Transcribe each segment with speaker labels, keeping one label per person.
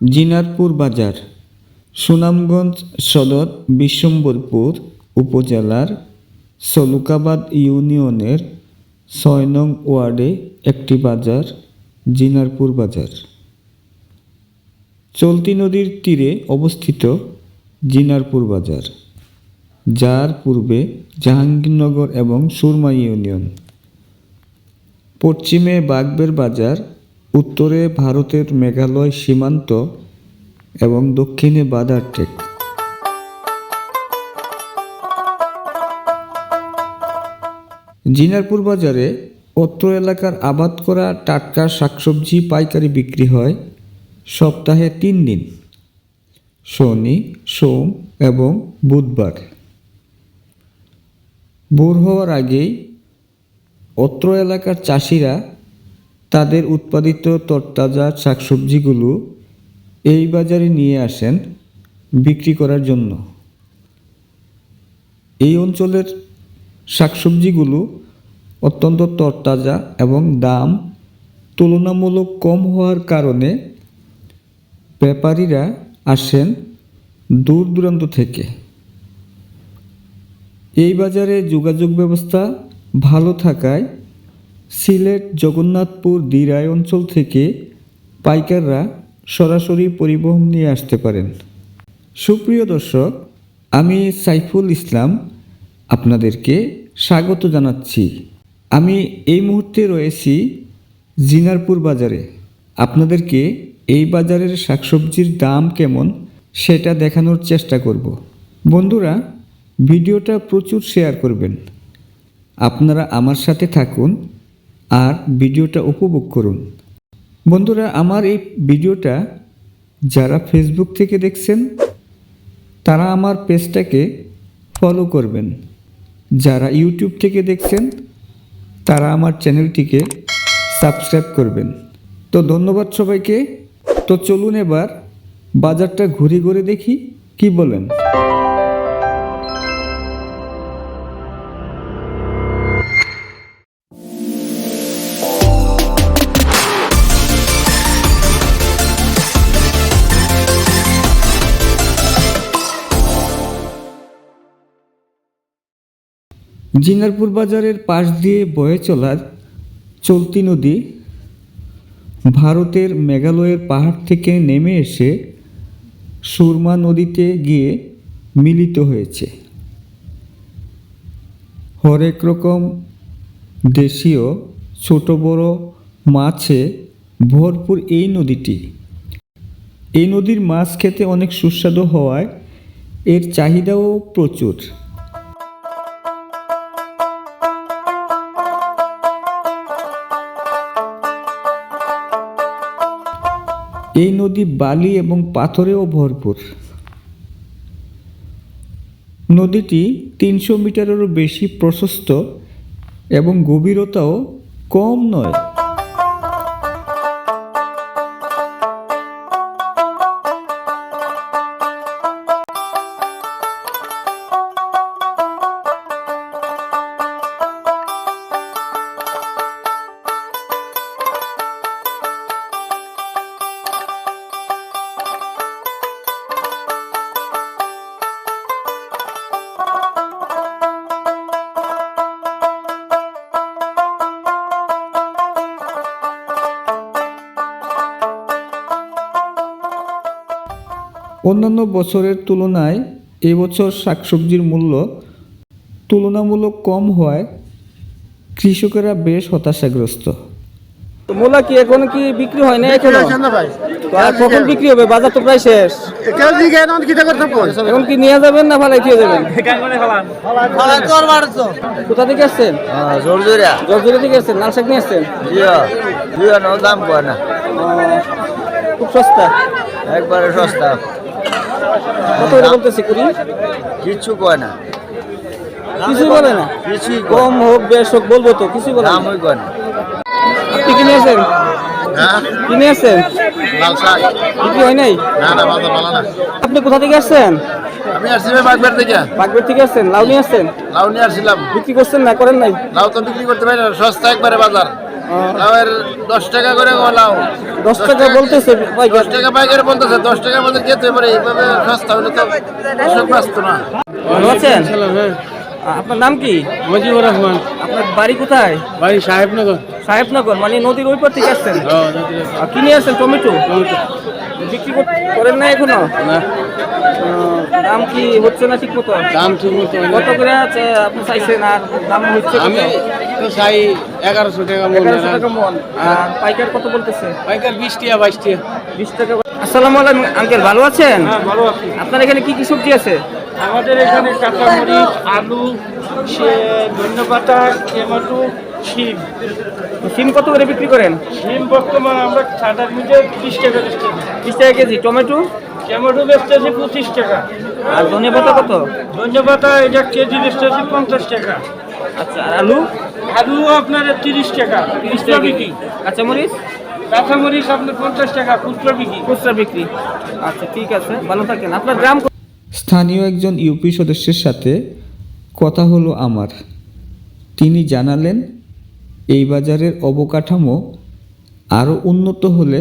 Speaker 1: জিনারপুর বাজার সুনামগঞ্জ সদর বিশ্বম্বরপুর উপজেলার সলুকাবাদ ইউনিয়নের ছয় নং ওয়ার্ডে একটি বাজার, জিনারপুর বাজার। চলতি নদীর তীরে অবস্থিত জিনারপুর বাজার, যার পূর্বে জাহাঙ্গীরনগর এবং সুরমা ইউনিয়ন। পশ্চিমে বাগবের বাজার, উত্তরে ভারতের মেঘালয় সীমান্ত এবং দক্ষিণে বাদার ট্রেক জিনারপুর বাজারে অত্র এলাকার আবাদ করা টাটকা শাকসবজি পাইকারি বিক্রি হয় সপ্তাহে তিন দিন, শনি, সোম এবং বুধবার। ভোর হওয়ার আগেই অত্র এলাকার চাষিরা তাদের উৎপাদিত তরতাজা শাকসবজিগুলো এই বাজারে নিয়ে আসেন বিক্রি করার জন্য। এই অঞ্চলের শাকসবজিগুলো অত্যন্ত তরতাজা এবং দাম তুলনামূলক কম হওয়ার কারণে ব্যাপারীরা আসেন দূর দূরান্ত থেকে। এই বাজারে যোগাযোগ ব্যবস্থা ভালো থাকায় সিলেট জগন্নাথপুর দিরাই অঞ্চল থেকে পাইকাররা সরাসরি পরিবহন নিয়ে আসতে পারেন। সুপ্রিয় দর্শক, আমি সাইফুল ইসলাম আপনাদেরকে স্বাগত জানাচ্ছি। আমি এই মুহূর্তে রয়েছি জিনারপুর বাজারে। আপনাদেরকে এই বাজারের শাকসবজির দাম কেমন সেটা দেখানোর চেষ্টা করব। বন্ধুরা, ভিডিওটা প্রচুর শেয়ার করবেন। আপনারা আমার সাথে থাকুন আর ভিডিওটা উপভোগ করুন। বন্ধুরা, আমার এই ভিডিওটা যারা ফেসবুক থেকে দেখছেন, তারা আমার পেজটাকে ফলো করবেন। যারা ইউটিউব থেকে দেখছেন, তারা আমার চ্যানেলটিকে সাবস্ক্রাইব করবেন। তো ধন্যবাদ সবাইকে। তো চলুন এবার বাজারটা ঘুরে ঘুরে দেখি, কি বলেন? জিনারপুর বাজারের পাশ দিয়ে বয়ে চলার চলতি নদী ভারতের মেঘালয়ের পাহাড় থেকে নেমে এসে সুরমা নদীতে গিয়ে মিলিত হয়েছে। হরেক রকম দেশীয় ছোট বড় মাছে ভরপুর এই নদীটি। এই নদীর মাছ খেতে অনেক সুস্বাদু হওয়ায় এর চাহিদাও প্রচুর। এই নদী বালি এবং পাথরেও ভরপুর। নদীটি তিনশো মিটারেরও বেশি প্রশস্ত এবং গভীরতাও কম নয়। অন্যান্য বছরের তুলনায় এবছর শাকসবজির মূল্য তুলনামূলক কম হওয়ায় কৃষকেরা বেশ হতাশাগ্রস্ত।
Speaker 2: তো মূলা কি এখন কি বিক্রি হয় না এখনও?
Speaker 3: আসেন না ভাই।
Speaker 2: তো আর কখন বিক্রি হবে? বাজার তো প্রায় শেষ।
Speaker 3: এখন
Speaker 2: কি নিয়ে যাবেন না ফালাই দিয়ে যাবেন?
Speaker 3: ফালা তোর বাড়ছো।
Speaker 2: কোথা থেকে আসছেন?
Speaker 3: জোর জোরিয়া
Speaker 2: জলজুরি থেকে আসছেন? লাল শাক নিয়ে আসছেন?
Speaker 3: দাম কয় না।
Speaker 2: খুব সস্তা।
Speaker 3: একবারে সস্তা।
Speaker 2: কত করে বলতেছি কুড়ি?
Speaker 3: কিচ্ছু কয় না।
Speaker 2: কিছুই বলে না?
Speaker 3: কিছুই
Speaker 2: কম হোক বেশ হোক বলব তো কিছুই বলে না।
Speaker 3: দামই কয় না।
Speaker 2: আপনি কিনে আছেন?
Speaker 4: হ্যাঁ?
Speaker 2: কিনে আছেন? বিক্রি হয় নাই?
Speaker 4: না না বাজার ভালো না।
Speaker 2: আপনি কোথা থেকে আসছেন?
Speaker 4: আমি আসছি বাগবার থেকে।
Speaker 2: বাগবের থেকে আসছেন? লাউ নিয়ে আসছেন?
Speaker 4: লাউ নিয়ে আসছিলাম।
Speaker 2: বিক্রি করছেন না করেন নাই?
Speaker 4: লাউ তো বিক্রি করতে পারি না সস্তা একবারে বাজার। লাউয়ের দশ টাকা করে গো লাউ
Speaker 2: দশ টাকা বলতেছে।
Speaker 4: দশ টাকা পাইকারি বলতেছে দশ টাকার মধ্যে খেতে পারে? এইভাবে সস্তা হলে তো কৃষক বাঁচতো না।
Speaker 2: ভালো আছেন? আপনার নাম কি?
Speaker 5: মজিবুর রহমান।
Speaker 2: আপনার বাড়ি কোথায়?
Speaker 5: বাড়ি সাহেবনগর।
Speaker 2: সাহেবনগর মানে নদীর ওই পার থেকে আসছেন? কিনে আসছেন টমেটো? বিক্রি কর- করেন না এখনও?
Speaker 5: না।
Speaker 2: দাম কি হচ্ছে না ঠিক মতো?
Speaker 5: দাম ঠিক মতো
Speaker 2: কত করে আছে? আপনি চাইছেন আর দাম হচ্ছে
Speaker 5: আমি তো চাই এগারোশো টাকা মন
Speaker 2: এগারোশো টাকা মন। আর পাইকার কত বলতেছে?
Speaker 5: পাইকার বিশ টাকা বাইশ টাকা।
Speaker 2: বিশ টাকা আসসালামু আলাইকুম আঙ্কেল ভালো আছেন?
Speaker 5: হ্যাঁ ভালো আছি।
Speaker 2: আপনার এখানে কি কি সবজি আছে?
Speaker 5: আমাদের এখানে কাঁচামরিচ আলু সে ধন্যপাতা টমেটো শিম।
Speaker 2: সিম কত করে বিক্রি করেন?
Speaker 5: শিম বর্তমান আমরা সাদার মধ্যে তিরিশ টাকা বেচতে
Speaker 2: বিশ টাকা কেজি টমেটো?
Speaker 5: টমেটো বেচতেছি পঁচিশ টাকা।
Speaker 2: আর ধনে পাতা কত?
Speaker 5: ধন্যপাতা এটা কেজি বেচতেছি পঞ্চাশ টাকা।
Speaker 2: আচ্ছা আর আলু?
Speaker 5: আলু আপনার তিরিশ টাকা।
Speaker 2: তিরিশ
Speaker 5: খুচরা
Speaker 2: টাকা।
Speaker 5: বিক্রি।
Speaker 2: কাঁচামরিচ?
Speaker 5: কাঁচামরিচ আপনার পঞ্চাশ টাকা খুচরা বিক্রি।
Speaker 2: খুচরা বিক্রি। আচ্ছা ঠিক আছে ভালো থাকেন। আপনার গ্রাম
Speaker 1: স্থানীয় একজন ইউপি সদস্যের সাথে কথা হলো আমার। তিনি জানালেন এই বাজারের অবকাঠামো আরও উন্নত হলে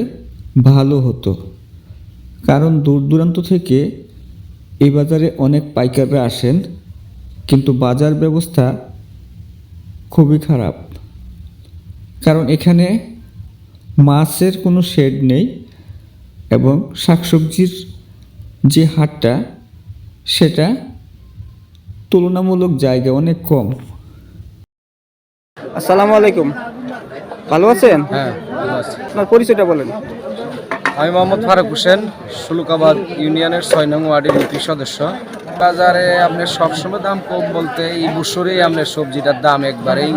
Speaker 1: ভালো হতো। কারণ দূর দূরান্ত থেকে এই বাজারে অনেক পাইকাররা আসেন কিন্তু বাজার ব্যবস্থা খুবই খারাপ। কারণ এখানে মাছের কোনো শেড নেই এবং শাকসবজির যে হাটটা সেটা তুলনামূলক জায়গা অনেক কম।
Speaker 2: আসসালামু আলাইকুম। ভালো আছেন?
Speaker 3: হ্যাঁ
Speaker 2: আপনার পরিচয়টা বলেন।
Speaker 3: আমি মোহাম্মদ ফারুক হোসেন সুলুকাবাদ ইউনিয়নের ছয় নং ওয়ার্ডের ইউপি সদস্য। বাজারে আপনার সবসময় দাম কম বলতে এই বছরেই আপনার সবজিটার দাম একবারেই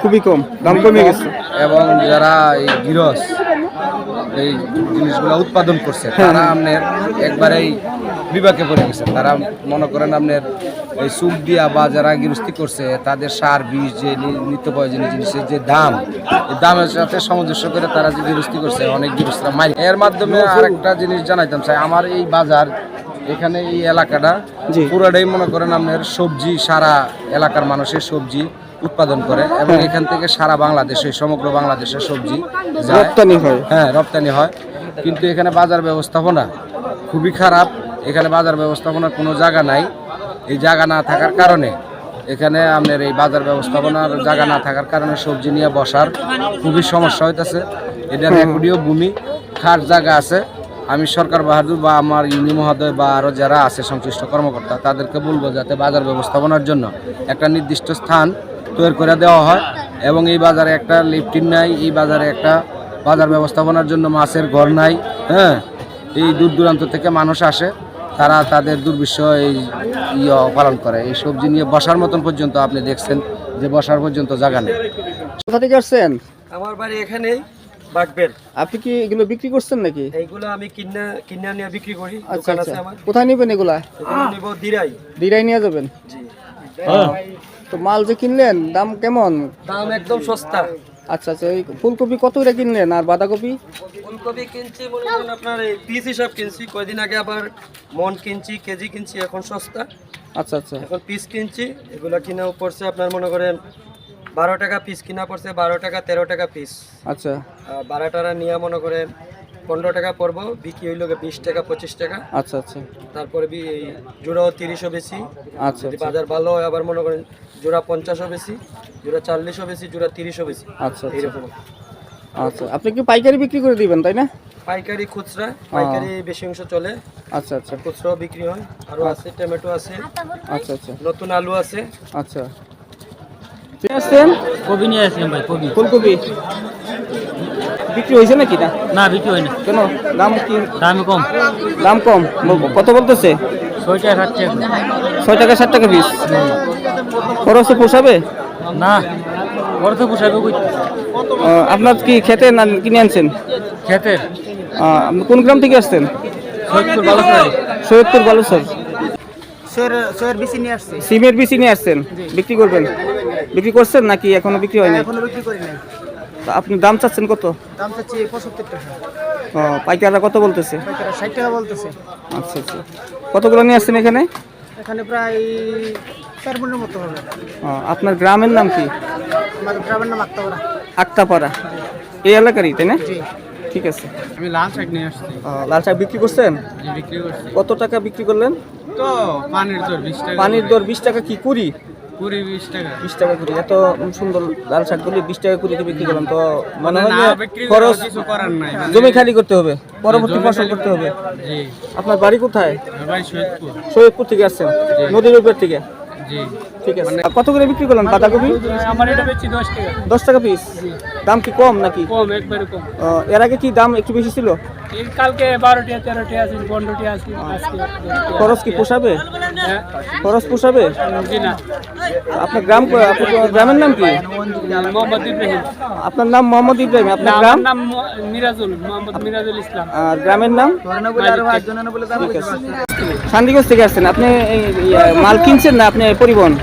Speaker 2: খুবই কম দাম কমে গেছে।
Speaker 3: এবং যারা এই গিরস এই জিনিসগুলো উৎপাদন করছে তারা আপনার একবারেই বিপাকে পড়ে গেছে। তারা মনে করেন আপনার এই সুপ দিয়া বা যারা গৃহস্থী করছে তাদের সার বীজ যে নিত্য প্রয়োজনীয় জিনিসের যে দাম এই দামের সাথে সামঞ্জস্য করে তারা যে গৃহস্থী করছে অনেক গৃহস্থরা মাই এর মাধ্যমে আরেকটা জিনিস জানাইতাম চাই আমার এই বাজার এখানে এই এলাকাটা। পুরাটাই মনে করেন আপনার সবজি সারা এলাকার মানুষের সবজি উৎপাদন করে এবং এখান থেকে সারা বাংলাদেশে সমগ্র বাংলাদেশের সবজি
Speaker 2: রপ্তানি হয়।
Speaker 3: হ্যাঁ রপ্তানি হয়। কিন্তু এখানে বাজার ব্যবস্থাপনা খুবই খারাপ। এখানে বাজার ব্যবস্থাপনার কোনো জায়গা নাই। এই জায়গা না থাকার কারণে এখানে আপনার এই বাজার ব্যবস্থাপনার জায়গা না থাকার কারণে সবজি নিয়ে বসার খুবই সমস্যা হইতেছে। এটা রেকর্ডীয় ভূমি খাট জায়গা আছে। আমি সরকার বাহাদুর বা আমার ইউনি মহোদয় বা আরও যারা আছে সংশ্লিষ্ট কর্মকর্তা তাদেরকে বলব যাতে বাজার ব্যবস্থাপনার জন্য একটা নির্দিষ্ট স্থান তৈরি করে দেওয়া হয় এবং এই বাজারে একটা লিফটিন নাই এই বাজারে একটা বাজার ব্যবস্থাপনার জন্য মাছের ঘর নাই হ্যাঁ? এই দূর দূরান্ত থেকে মানুষ আসে তারা তাদের দুর্বিষহ এই ইয়ে পালন করে। এই সবজি নিয়ে বসার মতন পর্যন্ত আপনি দেখছেন যে বসার পর্যন্ত জায়গা নেই।
Speaker 2: কোথা থেকে আসছেন?
Speaker 6: আমার বাড়ি এখানেই। বাগবের।
Speaker 2: আপনি কি এগুলো বিক্রি করছেন নাকি?
Speaker 6: এইগুলো আমি কিনা কিনা নিয়ে বিক্রি করি
Speaker 2: আচ্ছা
Speaker 6: দোকান আছে
Speaker 2: আচ্ছা
Speaker 6: আমার।
Speaker 2: কোথায় নেবেন এগুলা?
Speaker 6: এগুলো নিব দিরাই।
Speaker 2: দিরাই নিয়ে যাবেন? তো মাল যে কিনলেন দাম কেমন?
Speaker 6: দাম একদম সস্তা।
Speaker 2: আচ্ছা আচ্ছা এই ফুলকপি কত করে কিনলেন আর বাঁধাকপি?
Speaker 6: ফুলকপি কিনছি মনে করেন আপনার এই পিস হিসাব কিনছি কয়দিন আগে আবার মন কিনছি কেজি কিনছি এখন সস্তা।
Speaker 2: আচ্ছা আচ্ছা।
Speaker 6: এখন পিস কিনছি এগুলো কিনা পড়ছে আপনার মনে করেন বারো টাকা পিস কিনা পড়ছে বারো টাকা তেরো টাকা পিস
Speaker 2: আচ্ছা।
Speaker 6: আর বারো টাকা নিয়ে মনে করেন পনেরো টাকা পড়ব বিক্রি হইল বিশ টাকা পঁচিশ টাকা।
Speaker 2: আচ্ছা আচ্ছা।
Speaker 6: তারপরে জোড়াও তিরিশও বেশি।
Speaker 2: আচ্ছা আচ্ছা।
Speaker 6: বাজার ভালো হয় আবার মনে করেন জোড়া পঞ্চাশও বেশি জোড়া চল্লিশও বেশি জোড়া তিরিশও বেশি।
Speaker 2: আচ্ছা আচ্ছা।
Speaker 6: এইরকম।
Speaker 2: আচ্ছা আপনি কি পাইকারি বিক্রি করে দিবেন তাই না?
Speaker 6: পাইকারি খুচরা পাইকারি বেশি অংশ চলে।
Speaker 2: আচ্ছা আচ্ছা।
Speaker 6: খুচরাও বিক্রি হয় আরও আছে টমেটো আছে
Speaker 2: আচ্ছা আচ্ছা।
Speaker 6: নতুন আলু আছে।
Speaker 2: আচ্ছা। আসছেন
Speaker 5: কবি নিয়ে আসলাম ভাই কবি।
Speaker 2: ফুলকপি। বিক্রি হয়েছে নাকি না
Speaker 5: না বিক্রি হয় না।
Speaker 2: কেন? দাম কি?
Speaker 5: দামে কম।
Speaker 2: দাম কম। বল- কত বলতেছে?
Speaker 5: ছয় টাকা ষাট টাকা।
Speaker 2: ছয় টাকা ষাট টাকা পিস। খরচে পোষাবে?
Speaker 5: না তো পোষাবে
Speaker 2: আপনার কি খেতে না কিনে আনছেন?
Speaker 5: খেতে।
Speaker 2: আপনি কোন গ্রাম থেকে আসছেন?
Speaker 5: সৈয়দপুর ভালো করে
Speaker 2: সৈয়দপুর বালুসর সিমের বিচি নিয়ে আসছেন? বিক্রি করবেন? বিক্রি করছেন নাকি এখনও বিক্রি হয়নি তা আপনি দাম চাচ্ছেন কত?
Speaker 7: দাম চাচ্ছি পঁচাত্তর টাকা।
Speaker 2: ও পাইকাররা কত বলতেছে?
Speaker 7: পাইকাররা ষাট টাকা বলতেছে।
Speaker 2: আচ্ছা আচ্ছা। কতগুলো নিয়ে আসছেন এখানে?
Speaker 7: এখানে প্রায় চার মনের মতো হবে।
Speaker 2: ও, আপনার গ্রামের নাম কি?
Speaker 7: আমার গ্রামের নাম আক্তাবরা
Speaker 2: আক্তাপাড়া। এই এলাকারই তাই না?
Speaker 7: জি।
Speaker 2: ঠিক আছে।
Speaker 7: আমি লাল শাক নিয়ে আসছি।
Speaker 2: ও, লাল শাক বিক্রি করছেন?
Speaker 7: জি বিক্রি করছি।
Speaker 2: কত টাকা বিক্রি করলেন?
Speaker 7: তো পানির দর বিশ টাকা।
Speaker 2: পানির দর বিশ টাকা কি কুড়ি?
Speaker 7: কুড়ি বিশ টাকা।
Speaker 2: বিশ টাকা কুড়ি এত সুন্দর লাল শাকগুলি বিশ টাকা কুড়িতে বিক্রি করলাম তো মনে
Speaker 7: না
Speaker 2: যে
Speaker 7: বিক্রি করে
Speaker 2: খরচ
Speaker 7: কিছু করার নাই
Speaker 2: জমি খালি করতে হবে পরবর্তী ফসল করতে হবে। আপনার বাড়ি কোথায়?
Speaker 7: সৈয়দপুর।
Speaker 2: সৈয়দপুর থেকে আসছেন নদীর উপর থেকে?
Speaker 7: জি।
Speaker 2: ঠিক আছে। কত করে বিক্রি করলেন বাঁধাকপি
Speaker 7: আমার এটা বেচছি টাকা।
Speaker 2: পিস দাম কি কম নাকি?
Speaker 7: কম একবারে কম।
Speaker 2: এর আগে কি দাম একটু বেশি ছিল?
Speaker 7: কালকে আছে আছে
Speaker 2: খরচ কি পোষাবে?
Speaker 7: হ্যাঁ?
Speaker 2: খরচ পোষাবে?
Speaker 7: জি না।
Speaker 2: আপনার গ্রাম আপনার গ্রামের নাম কি?
Speaker 7: মোহাম্মদ ইব্রাহিম।
Speaker 2: আপনার নাম মোহাম্মদ ইব্রাহিম আপনার গ্রাম?
Speaker 7: নাম মিরাজুল মোহাম্মদ মিরাজুল ইসলাম।
Speaker 2: আর গ্রামের নাম? ঠিক আছে। শান্তিগঞ্জ থেকে আসছেন। আপনি মাল কিনছেন না? আপনি পরিবহন?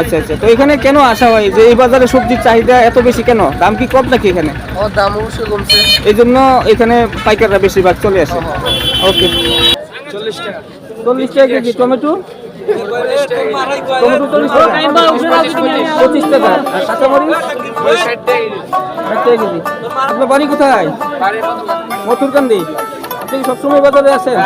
Speaker 2: আচ্ছা আচ্ছা। তো এখানে কেন আসা হয়? যে এই বাজারে সবজির চাহিদা এত বেশি কেন? দাম কি কম নাকি এখানে?
Speaker 6: দাম অবশ্যই কমছে।
Speaker 2: এই জন্য এখানে পাইকাররা বেশিরভাগ চলে আসে। ওকে। চল্লিশ টাকা। কেজি। টমেটো? টমেটো চল্লিশ টাকা। পঁচিশ টাকা। আর কাঁচামরিচ? টাকা আপনার বাড়ি কোথায়? মথুরকান্দি? আপনি সবসময় বাজারে আছেন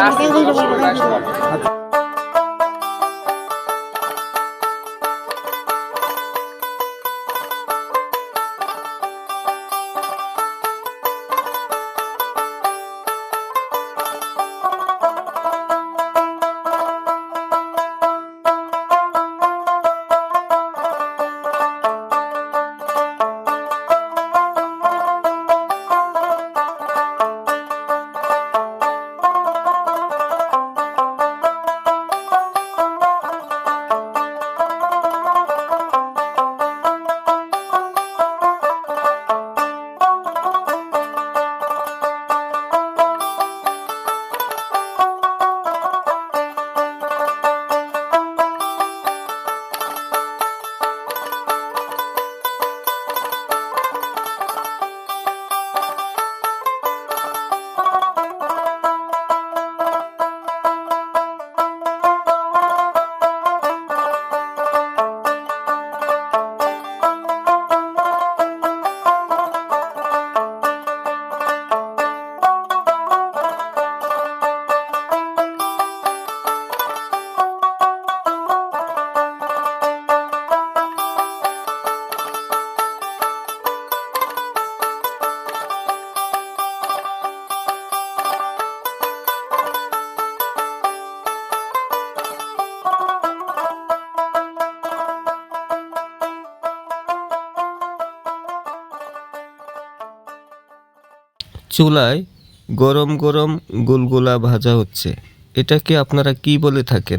Speaker 8: চুলায় গরম গরম গুলগুলা ভাজা হচ্ছে। এটাকে আপনারা কি বলে থাকেন?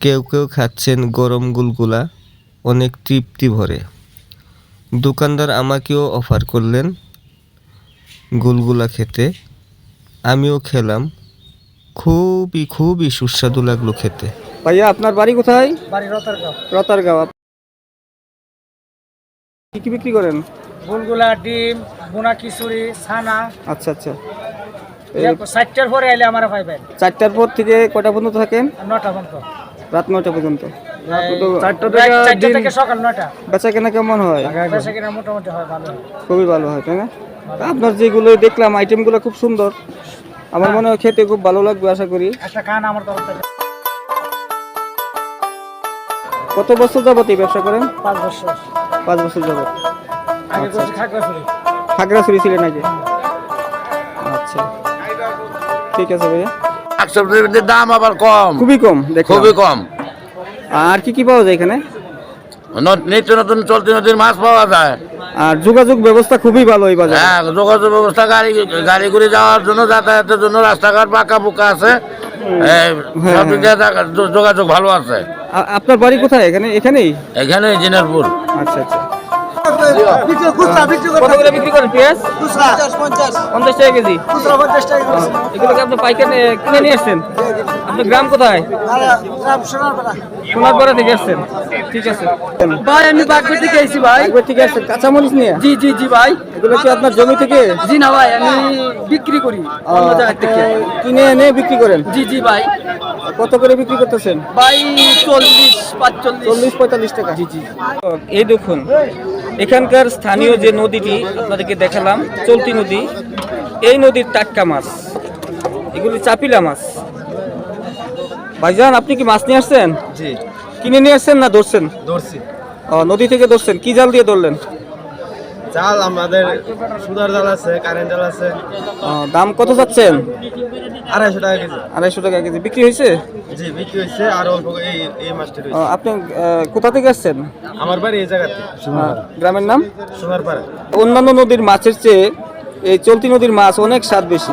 Speaker 8: কেউ কেউ খাচ্ছেন গরম গুলগুলা অনেক তৃপ্তি ভরে। দোকানদার আমাকেও অফার করলেন গুলগুলা খেতে। আমিও খেলাম। খুবই খুবই সুস্বাদু লাগল খেতে।
Speaker 2: ভাইয়া আপনার বাড়ি কোথায়?
Speaker 7: বাড়ি রতারগাঁও।
Speaker 2: রতারগাঁও। কি কি বিক্রি করেন?
Speaker 7: বুলগুলা ডিম বোনা খিচুড়ি ছানা।
Speaker 2: আচ্ছা আচ্ছা।
Speaker 7: ষাটটার পরে আইলে আমার পাইবেন।
Speaker 2: চারটার পর থেকে কটা পর্যন্ত থাকেন
Speaker 7: নটা পর্যন্ত।
Speaker 2: রাত নয়টা পর্যন্ত।
Speaker 7: নটা
Speaker 2: বেচা কেনা কেমন হয়?
Speaker 7: হয়
Speaker 2: খুবই ভালো হয় তাই না? আপনার যেগুলো দেখলাম আইটেমগুলো খুব সুন্দর। আমার মনে হয় খেতে খুব ভালো লাগবে আশা করি। কত বছর যাবত এই ব্যবসা করেন?
Speaker 7: পাঁচ বছর।
Speaker 2: পাঁচ বছর যাবত।
Speaker 7: খাগড়াছড়ি
Speaker 2: ছিলেন আগে আচ্ছা। ঠিক আছে ভাইয়া।
Speaker 4: শাকসবজির দাম আবার কম।
Speaker 2: খুবই কম দেখো
Speaker 4: খুবই কম।
Speaker 2: আর কি কি পাওয়া যায় এখানে?
Speaker 4: নিত্য নতুন চলতি মাছ পাওয়া যায়।
Speaker 2: আর যোগাযোগ ব্যবস্থা খুবই ভালো এই বাজারে।
Speaker 4: হ্যাঁ যোগাযোগ ব্যবস্থা গাড়ি গাড়ি করে যাওয়ার জন্য যাতায়াতের জন্য রাস্তাঘাট পাকা পোকা আছে এই, সব দিক দিয়ে যা- যো- যোগাযোগ ভালো আছে।
Speaker 2: আপনার বাড়ি কোথায়? এখানে এখানেই?
Speaker 4: এখানে জিনারপুর।
Speaker 2: আচ্ছা আচ্ছা। কত বিক্রি করেন পেঁয়াজ? পঞ্চাশ টাকা কেজি। এগুলোকে আপনি পাইকার কিনে নিয়ে আসছেন? আপনি গ্রাম কোথায়? সোনারপাড়া। থেকে আসছেন। ঠিক আছে।
Speaker 9: ভাই আমি বাগপুর থেকে এসেছি ভাই।
Speaker 2: একবার থেকে আসছেন। কাঁচামরিচ নিয়ে?
Speaker 9: জি জি জি ভাই।
Speaker 2: এগুলো কি আপনার জমি থেকে?
Speaker 9: জি না ভাই আমি বিক্রি করি। অন্য জায়গা থেকে।
Speaker 2: কিনে এনে বিক্রি করেন?
Speaker 9: জি জি ভাই।
Speaker 2: কত করে বিক্রি করতেছেন?
Speaker 9: ভাই চল্লিশ পাঁচচল্লিশ।
Speaker 2: চল্লিশ পঁয়তাল্লিশ টাকা। জি জি। এই দেখুন এখানকার স্থানীয় যে নদীটি আপনাদেরকে দেখালাম চলতি নদী এই নদীর টাটকা মাছ। এগুলি চাপিলা মাছ। ভাইজান আপনি কি মাছ নিয়ে আসছেন?
Speaker 6: জি।
Speaker 2: কিনে নিয়ে আসছেন না ধরছেন?
Speaker 6: ধরছি।
Speaker 2: ও, নদী থেকে ধরছেন। কি জাল দিয়ে ধরলেন?
Speaker 6: জাল আমাদের সুদার জাল আছে কারেন্ট জাল আছে।
Speaker 2: দাম কত যাচ্ছেন
Speaker 6: আড়াইশো টাকা কেজি।
Speaker 2: আড়াইশো টাকা কেজি। বিক্রি হয়েছে?
Speaker 6: জি বিক্রি হয়েছে আর অল্প এই এই মাছটা
Speaker 2: আপনি কোথা থেকে আসছেন?
Speaker 6: আমার বাড়ি এই জায়গাতে
Speaker 2: গ্রামের নাম?
Speaker 6: সোনারপাড়া
Speaker 2: অন্যান্য নদীর মাছের চেয়ে এই চলতি নদীর মাছ অনেক স্বাদ বেশি।